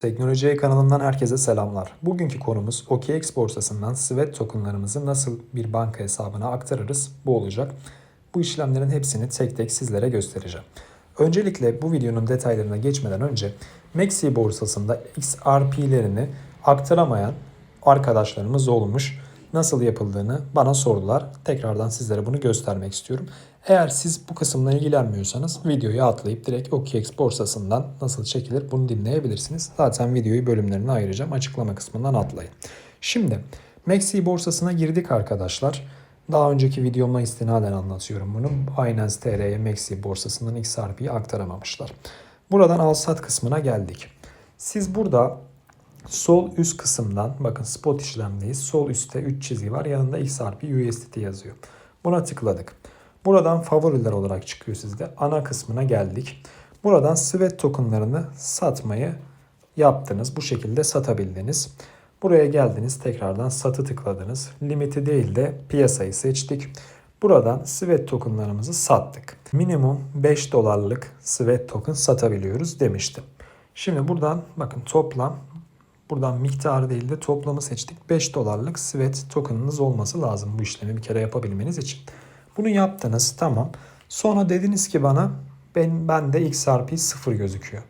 Teknoloji kanalından herkese selamlar. Bugünkü konumuz OKX borsasından SWET tokenlarımızı nasıl bir banka hesabına aktarırız bu olacak. Bu işlemlerin hepsini tek tek sizlere göstereceğim. Öncelikle bu videonun detaylarına geçmeden önce Maxi borsasında XRP'lerini aktaramayan arkadaşlarımız olmuş. Nasıl yapıldığını bana sordular. Tekrardan sizlere bunu göstermek istiyorum. Eğer siz bu kısımla ilgilenmiyorsanız videoyu atlayıp direkt OKX borsasından nasıl çekilir bunu dinleyebilirsiniz. Zaten videoyu bölümlerine ayıracağım. Açıklama kısmından atlayın. Şimdi Maxi borsasına girdik arkadaşlar. Daha önceki videoma istinaden anlatıyorum bunu. Binance TR'ye Maxi borsasından XRP'yi aktaramamışlar. Buradan al sat kısmına geldik. Siz burada sol üst kısımdan bakın spot işlemdeyiz. Sol üstte 3 çizgi var. Yanında XRP USDT yazıyor. Buna tıkladık. Buradan favoriler olarak çıkıyor sizde. Ana kısmına geldik. Buradan Sweat tokenlarını satmayı yaptınız. Bu şekilde satabildiniz. Buraya geldiniz. Tekrardan satı tıkladınız. Limiti değil de piyasayı seçtik. Buradan Sweat tokenlarımızı sattık. Minimum 5 dolarlık Sweat token satabiliyoruz demiştim. Şimdi buradan bakın toplam buradan miktarı değil de toplamı seçtik. 5 dolarlık Sweat tokenınız olması lazım bu işlemi bir kere yapabilmeniz için. Bunu yaptınız tamam. Sonra dediniz ki bana ben bende XRP 0 gözüküyor.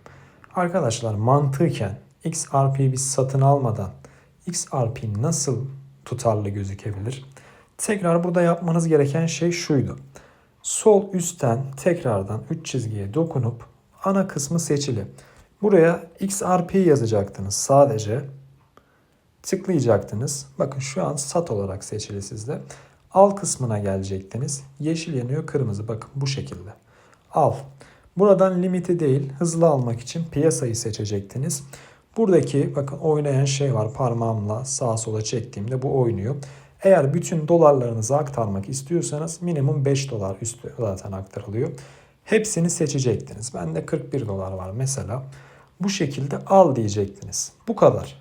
Arkadaşlar mantıken XRP'yi biz satın almadan XRP nasıl tutarlı gözükebilir? Tekrar burada yapmanız gereken şey şuydu. Sol üstten tekrardan 3 çizgiye dokunup ana kısmı seçili. Buraya XRP yazacaktınız sadece. Tıklayacaktınız. Bakın şu an sat olarak seçili sizde. Al kısmına gelecektiniz. Yeşil yanıyor kırmızı bakın bu şekilde. Al. Buradan limiti değil hızlı almak için piyasayı seçecektiniz. Buradaki bakın oynayan şey var parmağımla sağa sola çektiğimde bu oynuyor. Eğer bütün dolarlarınızı aktarmak istiyorsanız minimum 5 dolar üstü zaten aktarılıyor. Hepsini seçecektiniz. Bende 41 dolar var mesela. Bu şekilde al diyecektiniz. Bu kadar.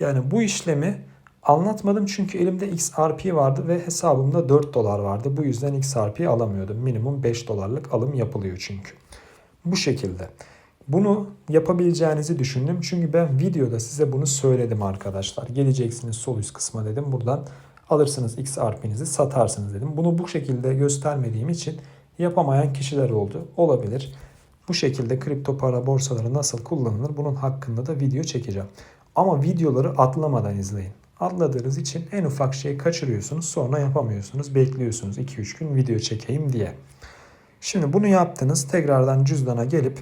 Yani bu işlemi anlatmadım çünkü elimde XRP vardı ve hesabımda 4 dolar vardı. Bu yüzden XRP alamıyordum. Minimum 5 dolarlık alım yapılıyor çünkü. Bu şekilde. Bunu yapabileceğinizi düşündüm. Çünkü ben videoda size bunu söyledim arkadaşlar. Geleceksiniz sol üst kısma dedim. Buradan alırsınız XRP'nizi satarsınız dedim. Bunu bu şekilde göstermediğim için yapamayan kişiler oldu. Olabilir. Bu şekilde kripto para borsaları nasıl kullanılır bunun hakkında da video çekeceğim. Ama videoları atlamadan izleyin. Atladığınız için en ufak şeyi kaçırıyorsunuz sonra yapamıyorsunuz. Bekliyorsunuz 2-3 gün video çekeyim diye. Şimdi bunu yaptınız. Tekrardan cüzdana gelip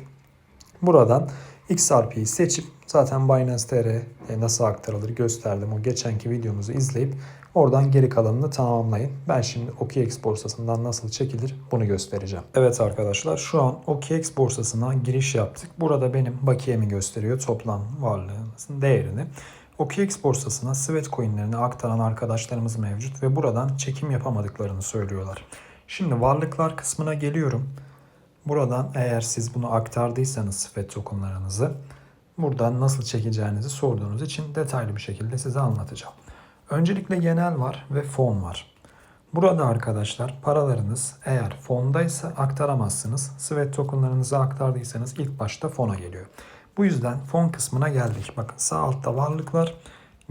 buradan XRP'yi seçip zaten Binance TR'ye nasıl aktarılır gösterdim. O geçenki videomuzu izleyip oradan geri kalanını tamamlayın. Ben şimdi OKX borsasından nasıl çekilir bunu göstereceğim. Evet arkadaşlar şu an OKX borsasına giriş yaptık. Burada benim bakiyemi gösteriyor toplam varlığımızın değerini. OKX borsasına Sweat coinlerini aktaran arkadaşlarımız mevcut ve buradan çekim yapamadıklarını söylüyorlar. Şimdi varlıklar kısmına geliyorum. Buradan eğer siz bunu aktardıysanız Sweat tokenlarınızı buradan nasıl çekeceğinizi sorduğunuz için detaylı bir şekilde size anlatacağım. Öncelikle genel var ve fon var. Burada arkadaşlar paralarınız eğer fondaysa aktaramazsınız. Sweat tokenlarınızı aktardıysanız ilk başta fona geliyor. Bu yüzden fon kısmına geldik. Bakın sağ altta varlıklar.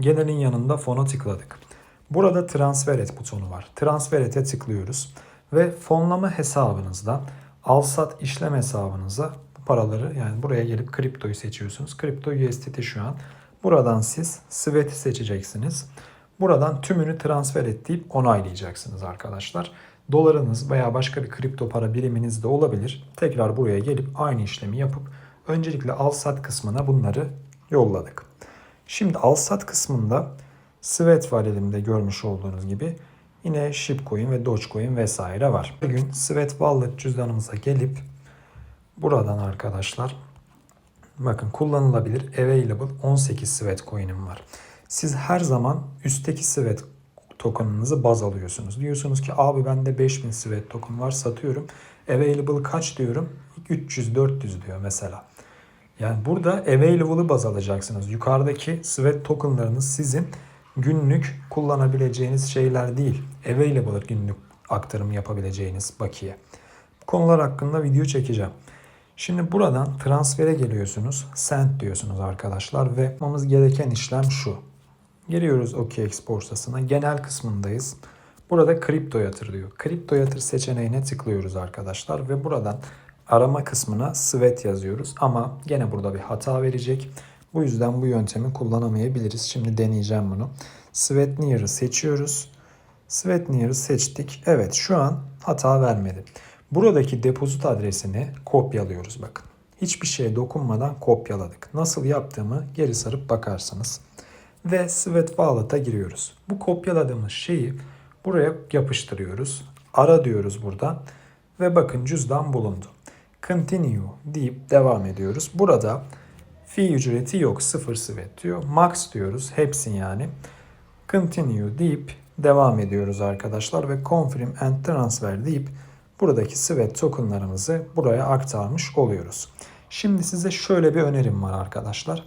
Genelin yanında fona tıkladık. Burada transfer et butonu var. Transfer ete tıklıyoruz. Ve fonlama hesabınızda alsat işlem hesabınıza bu paraları yani buraya gelip kriptoyu seçiyorsunuz. Kripto USDT şu an. Buradan siz Sweat'i seçeceksiniz. Buradan tümünü transfer et deyip onaylayacaksınız arkadaşlar. Dolarınız veya başka bir kripto para biriminiz de olabilir. Tekrar buraya gelip aynı işlemi yapıp öncelikle al sat kısmına bunları yolladık. Şimdi al sat kısmında Sweat var elimde görmüş olduğunuz gibi. Yine Shipcoin ve Dogecoin vesaire var. Bugün Sweat Wallet cüzdanımıza gelip buradan arkadaşlar bakın kullanılabilir available 18 Sweat coin'im var. Siz her zaman üstteki Sweat token'ınızı baz alıyorsunuz. Diyorsunuz ki abi bende 5000 Sweat token var satıyorum. Available kaç diyorum? 300-400 diyor mesela. Yani burada available'ı baz alacaksınız. Yukarıdaki Sweat tokenlarınız sizin günlük kullanabileceğiniz şeyler değil. Available günlük aktarım yapabileceğiniz bakiye. Bu konular hakkında video çekeceğim. Şimdi buradan transfere geliyorsunuz. Send diyorsunuz arkadaşlar ve yapmamız gereken işlem şu. Geliyoruz OKX borsasına. Genel kısmındayız. Burada kripto yatır diyor. Kripto yatır seçeneğine tıklıyoruz arkadaşlar ve buradan arama kısmına Svet yazıyoruz ama gene burada bir hata verecek. Bu yüzden bu yöntemi kullanamayabiliriz. Şimdi deneyeceğim bunu. Svetnier'ı seçiyoruz. Svetnier'ı seçtik. Evet şu an hata vermedi. Buradaki depozit adresini kopyalıyoruz bakın. Hiçbir şeye dokunmadan kopyaladık. Nasıl yaptığımı geri sarıp bakarsınız. Ve Svet Wallet'a giriyoruz. Bu kopyaladığımız şeyi buraya yapıştırıyoruz. Ara diyoruz burada. Ve bakın cüzdan bulundu. Continue deyip devam ediyoruz. Burada fee ücreti yok. Sıfır Svet diyor. Max diyoruz. Hepsini yani. Continue deyip devam ediyoruz arkadaşlar. Ve Confirm and Transfer deyip buradaki Svet tokenlarımızı buraya aktarmış oluyoruz. Şimdi size şöyle bir önerim var arkadaşlar.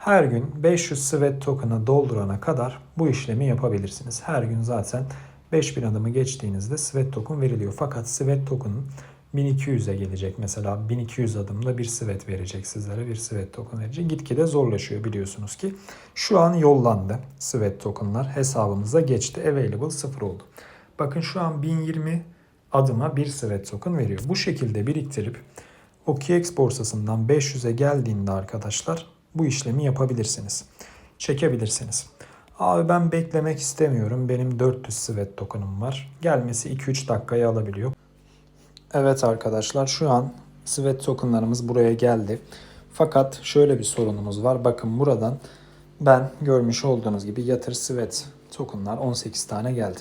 Her gün 500 Svet token'ı doldurana kadar bu işlemi yapabilirsiniz. Her gün zaten 5000 adımı geçtiğinizde Svet token veriliyor. Fakat Svet token'ın 1200'e gelecek mesela 1200 adımda bir Svet verecek sizlere bir Svet token verecek. Gitgide zorlaşıyor biliyorsunuz ki. Şu an yollandı Svet tokenlar hesabımıza geçti. Available 0 oldu. Bakın şu an 1020 adıma bir Svet token veriyor. Bu şekilde biriktirip OKX borsasından 500'e geldiğinde arkadaşlar bu işlemi yapabilirsiniz. Çekebilirsiniz. Abi ben beklemek istemiyorum. Benim 400 Svet token'ım var. Gelmesi 2-3 dakikayı alabiliyor. Evet arkadaşlar şu an Svet tokenlarımız buraya geldi. Fakat şöyle bir sorunumuz var. Bakın buradan ben görmüş olduğunuz gibi yatır Svet tokenlar 18 tane geldi.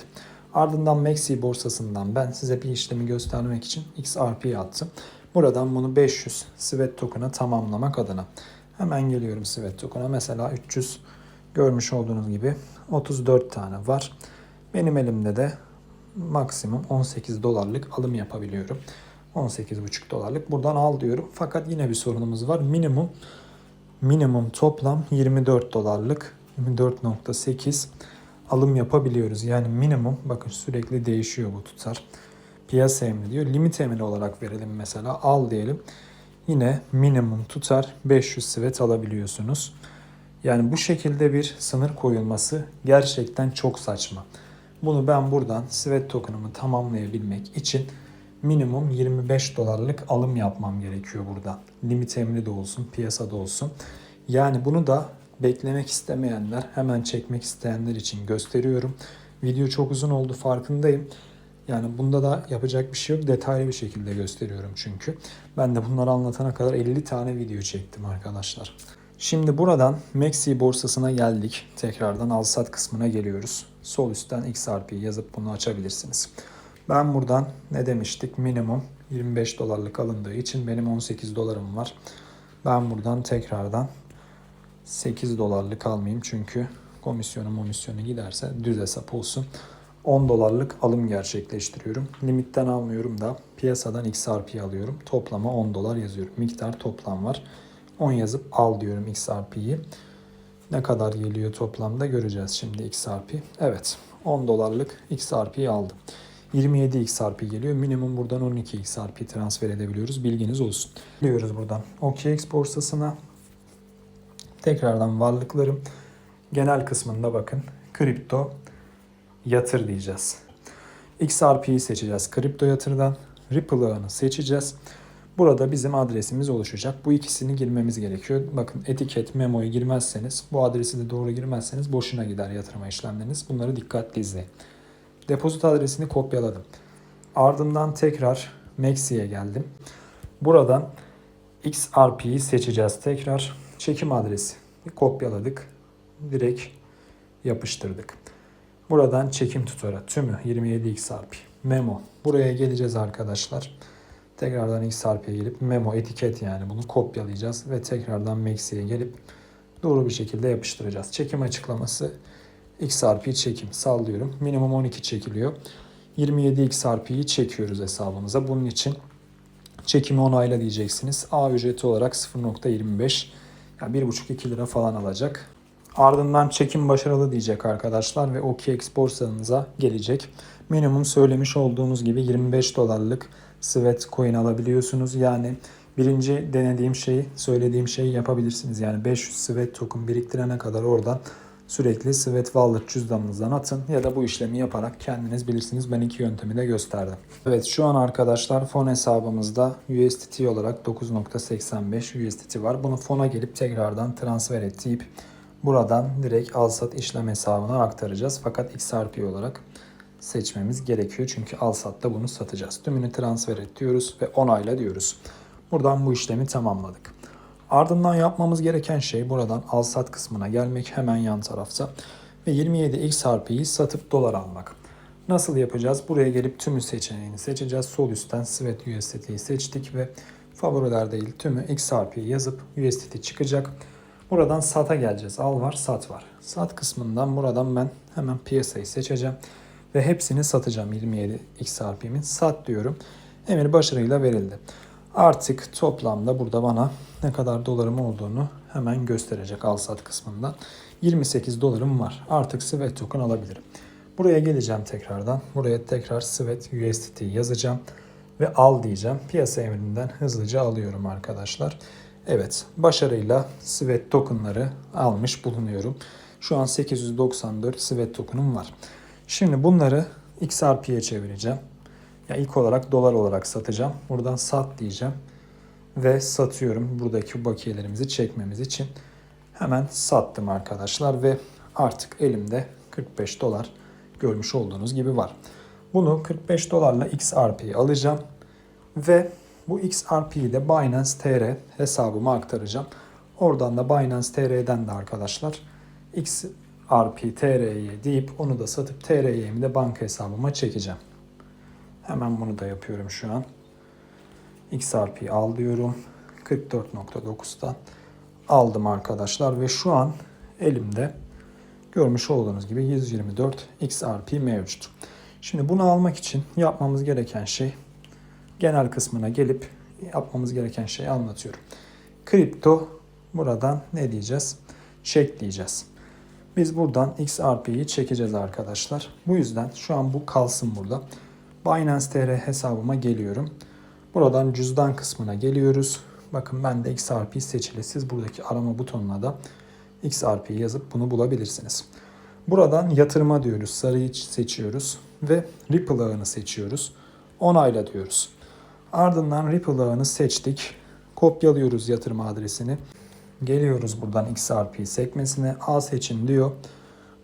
Ardından Maxi borsasından ben size bir işlemi göstermek için XRP attım. Buradan bunu 500 Svet token'a tamamlamak adına. Hemen geliyorum Svet token'a. Mesela 300 görmüş olduğunuz gibi 34 tane var. Benim elimde de maksimum 18 dolarlık alım yapabiliyorum. 18,5 dolarlık. Buradan al diyorum. Fakat yine bir sorunumuz var. Minimum minimum toplam 24 dolarlık 24.8 alım yapabiliyoruz. Yani minimum bakın sürekli değişiyor bu tutar. Piyasa emri diyor. Limit emri olarak verelim mesela. Al diyelim. Yine minimum tutar 500 svet alabiliyorsunuz. Yani bu şekilde bir sınır koyulması gerçekten çok saçma. Bunu ben buradan Svet token'ımı tamamlayabilmek için minimum 25 dolarlık alım yapmam gerekiyor burada. Limit emri de olsun, piyasada olsun. Yani bunu da beklemek istemeyenler, hemen çekmek isteyenler için gösteriyorum. Video çok uzun oldu farkındayım. Yani bunda da yapacak bir şey yok. Detaylı bir şekilde gösteriyorum çünkü. Ben de bunları anlatana kadar 50 tane video çektim arkadaşlar. Şimdi buradan Maxi borsasına geldik. Tekrardan al sat kısmına geliyoruz. Sol üstten XRP yazıp bunu açabilirsiniz. Ben buradan ne demiştik? Minimum 25 dolarlık alındığı için benim 18 dolarım var. Ben buradan tekrardan 8 dolarlık almayayım çünkü komisyonu komisyonu giderse düz hesap olsun. 10 dolarlık alım gerçekleştiriyorum. Limitten almıyorum da piyasadan XRP alıyorum. Toplama 10 dolar yazıyorum. Miktar toplam var. 10 yazıp al diyorum XRP'yi. Ne kadar geliyor toplamda göreceğiz şimdi XRP. Evet 10 dolarlık XRP'yi aldım. 27 XRP geliyor. Minimum buradan 12 XRP transfer edebiliyoruz. Bilginiz olsun. Geliyoruz buradan. OKX borsasına. Tekrardan varlıklarım. Genel kısmında bakın. Kripto yatır diyeceğiz. XRP'yi seçeceğiz kripto yatırdan. Ripple ağını seçeceğiz. Burada bizim adresimiz oluşacak. Bu ikisini girmemiz gerekiyor. Bakın etiket, memoyu girmezseniz, bu adresi de doğru girmezseniz boşuna gider yatırma işlemleriniz. Bunları dikkatli izleyin. Depozit adresini kopyaladım. Ardından tekrar Maxi'ye geldim. Buradan XRP'yi seçeceğiz tekrar. Çekim adresi kopyaladık. Direkt yapıştırdık. Buradan çekim tutarı tümü 27 XRP. Memo. Buraya geleceğiz arkadaşlar. Tekrardan XRP'ye gelip memo etiket yani bunu kopyalayacağız ve tekrardan Maxi'ye gelip doğru bir şekilde yapıştıracağız. Çekim açıklaması XRP çekim sallıyorum. Minimum 12 çekiliyor. 27 XRP'yi çekiyoruz hesabımıza. Bunun için çekimi onayla diyeceksiniz. A ücreti olarak 0.25 yani 1.5-2 lira falan alacak. Ardından çekim başarılı diyecek arkadaşlar ve OKX borsanıza gelecek. Minimum söylemiş olduğumuz gibi 25 dolarlık Svet coin alabiliyorsunuz. Yani birinci denediğim şeyi, söylediğim şeyi yapabilirsiniz. Yani 500 Svet token biriktirene kadar oradan sürekli Svet Wallet cüzdanınızdan atın ya da bu işlemi yaparak kendiniz bilirsiniz. Ben iki yöntemi de gösterdim. Evet şu an arkadaşlar fon hesabımızda USDT olarak 9.85 USDT var. Bunu fona gelip tekrardan transfer et buradan direkt al sat işlem hesabına aktaracağız. Fakat XRP olarak seçmemiz gerekiyor. Çünkü al satta bunu satacağız. Tümünü transfer et diyoruz ve onayla diyoruz. Buradan bu işlemi tamamladık. Ardından yapmamız gereken şey buradan al sat kısmına gelmek hemen yan tarafta ve 27 XRP'yi satıp dolar almak. Nasıl yapacağız? Buraya gelip tümü seçeneğini seçeceğiz. Sol üstten Svet USDT'yi seçtik ve favoriler değil tümü XRP'yi yazıp USDT çıkacak. Buradan SAT'a geleceğiz. Al var, SAT var. SAT kısmından buradan ben hemen piyasayı seçeceğim ve hepsini satacağım 27 XRP'min. SAT diyorum. Emir başarıyla verildi. Artık toplamda burada bana ne kadar dolarım olduğunu hemen gösterecek al sat kısmından. 28 dolarım var. Artık Svet token alabilirim. Buraya geleceğim tekrardan. Buraya tekrar Svet USDT yazacağım ve al diyeceğim. Piyasa emrinden hızlıca alıyorum arkadaşlar. Evet, başarıyla Svet tokenları almış bulunuyorum. Şu an 894 Svet tokenum var. Şimdi bunları XRP'ye çevireceğim. Ya ilk olarak dolar olarak satacağım. Buradan sat diyeceğim. Ve satıyorum. Buradaki bakiyelerimizi çekmemiz için. Hemen sattım arkadaşlar ve artık elimde 45 dolar görmüş olduğunuz gibi var. Bunu 45 dolarla XRP'yi alacağım. Ve bu XRP'yi de Binance TR hesabıma aktaracağım. Oradan da Binance TR'den de arkadaşlar XRP TR'ye deyip onu da satıp TR'yemi de banka hesabıma çekeceğim. Hemen bunu da yapıyorum şu an. XRP al diyorum. 44.9'dan aldım arkadaşlar ve şu an elimde görmüş olduğunuz gibi 124 XRP mevcut. Şimdi bunu almak için yapmamız gereken şey genel kısmına gelip yapmamız gereken şeyi anlatıyorum. Kripto buradan ne diyeceğiz? Çek diyeceğiz. Biz buradan XRP'yi çekeceğiz arkadaşlar. Bu yüzden şu an bu kalsın burada. Binance TR hesabıma geliyorum. Buradan cüzdan kısmına geliyoruz. Bakın ben de XRP seçili. Siz buradaki arama butonuna da XRP yazıp bunu bulabilirsiniz. Buradan yatırıma diyoruz. Sarıyı seçiyoruz ve Ripple ağını seçiyoruz. Onayla diyoruz. Ardından Ripple ağını seçtik. Kopyalıyoruz yatırım adresini. Geliyoruz buradan XRP sekmesine. A seçin diyor.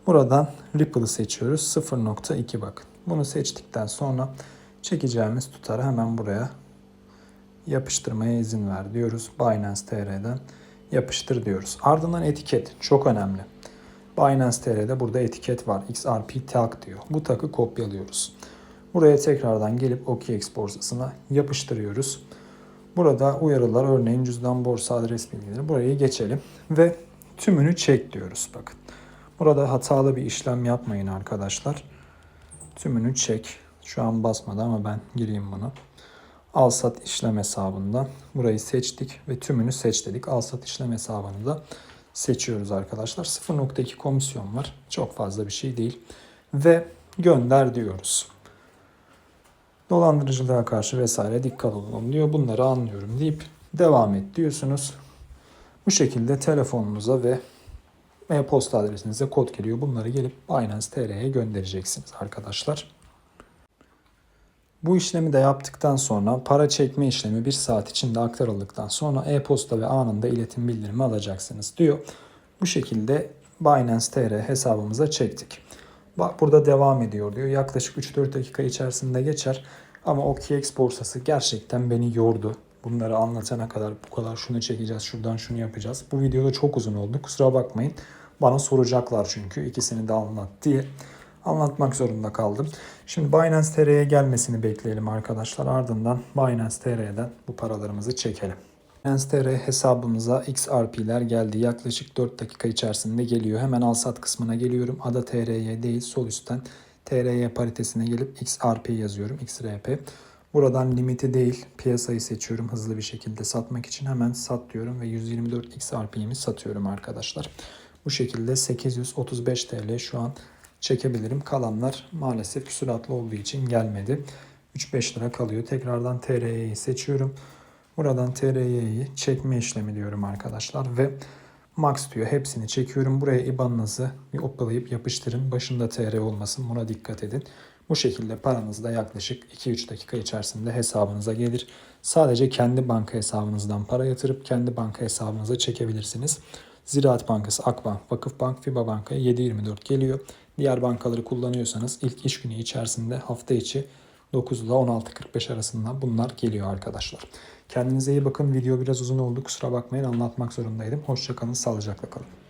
Buradan Ripple'ı seçiyoruz. 0.2 bakın. Bunu seçtikten sonra çekeceğimiz tutarı hemen buraya yapıştırmaya izin ver diyoruz. Binance TR'den yapıştır diyoruz. Ardından etiket çok önemli. Binance TR'de burada etiket var. XRP tag diyor. Bu takı kopyalıyoruz. Buraya tekrardan gelip OKX borsasına yapıştırıyoruz. Burada uyarılar örneğin cüzdan borsa adres bilgileri buraya geçelim ve tümünü çek diyoruz bakın. Burada hatalı bir işlem yapmayın arkadaşlar. Tümünü çek. Şu an basmadı ama ben gireyim bunu. Al sat işlem hesabından burayı seçtik ve tümünü seç dedik. Al sat işlem hesabını da seçiyoruz arkadaşlar. 0.2 komisyon var. Çok fazla bir şey değil. Ve gönder diyoruz. Dolandırıcılığa karşı vesaire dikkat olun diyor. Bunları anlıyorum deyip devam et diyorsunuz. Bu şekilde telefonunuza ve e-posta adresinize kod geliyor. Bunları gelip Binance TR'ye göndereceksiniz arkadaşlar. Bu işlemi de yaptıktan sonra para çekme işlemi bir saat içinde aktarıldıktan sonra e-posta ve anında iletim bildirimi alacaksınız diyor. Bu şekilde Binance TR hesabımıza çektik. Bak burada devam ediyor diyor. Yaklaşık 3-4 dakika içerisinde geçer. Ama OKX borsası gerçekten beni yordu. Bunları anlatana kadar bu kadar şunu çekeceğiz, şuradan şunu yapacağız. Bu videoda çok uzun oldu. Kusura bakmayın. Bana soracaklar çünkü ikisini de anlat diye anlatmak zorunda kaldım. Şimdi Binance TR'ye gelmesini bekleyelim arkadaşlar. Ardından Binance TR'den bu paralarımızı çekelim. Binance TR hesabımıza XRP'ler geldi. Yaklaşık 4 dakika içerisinde geliyor. Hemen al sat kısmına geliyorum. Ada TRY değil sol üstten TRY paritesine gelip XRP yazıyorum. XRP. Buradan limiti değil piyasayı seçiyorum hızlı bir şekilde satmak için. Hemen sat diyorum ve 124 XRP'mi satıyorum arkadaşlar. Bu şekilde 835 TL şu an çekebilirim. Kalanlar maalesef küsuratlı olduğu için gelmedi. 3-5 lira kalıyor. Tekrardan TRY'yi seçiyorum. Buradan TRY'yi çekme işlemi diyorum arkadaşlar ve Max diyor. Hepsini çekiyorum. Buraya IBAN'ınızı bir opalayıp yapıştırın. Başında TR olmasın. Buna dikkat edin. Bu şekilde paranız da yaklaşık 2-3 dakika içerisinde hesabınıza gelir. Sadece kendi banka hesabınızdan para yatırıp kendi banka hesabınıza çekebilirsiniz. Ziraat Bankası, Akbank, Vakıfbank, FIBA Banka'ya 7.24 geliyor. Diğer bankaları kullanıyorsanız ilk iş günü içerisinde hafta içi 9 ile 16.45 arasında bunlar geliyor arkadaşlar. Kendinize iyi bakın. Video biraz uzun oldu. Kusura bakmayın anlatmak zorundaydım. Hoşçakalın, sağlıcakla kalın.